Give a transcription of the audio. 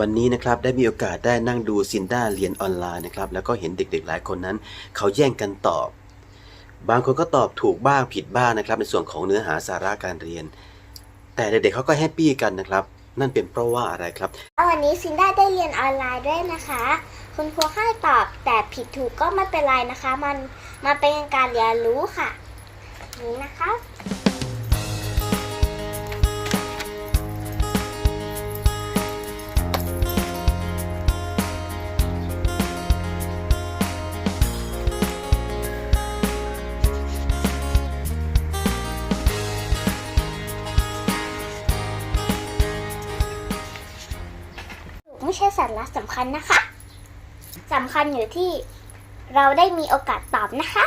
วันนี้นะครับได้มีโอกาสได้นั่งดูซินด้าเรียนออนไลน์นะครับแล้วก็เห็นเด็กๆหลายคนนั้น เขาแย่งกันตอบ บางคนก็ตอบถูกบ้างผิดบ้างนะครับ ในส่วนของเนื้อหาสาระการเรียน แต่เด็กๆเขาก็แฮปปี้กันนะครับ นั่นเป็นเพราะว่าอะไรครับ วันนี้ซินด้าได้เรียนออนไลน์ด้วยนะคะ คุณครูให้ตอบแต่ผิดถูกก็ไม่เป็นไรนะคะ มันมันเป็นการเรียนรู้ค่ะ นี่นะคะ ใช่สาระสำคัญนะคะสำคัญอยู่ที่เราได้มีโอกาสตอบนะคะ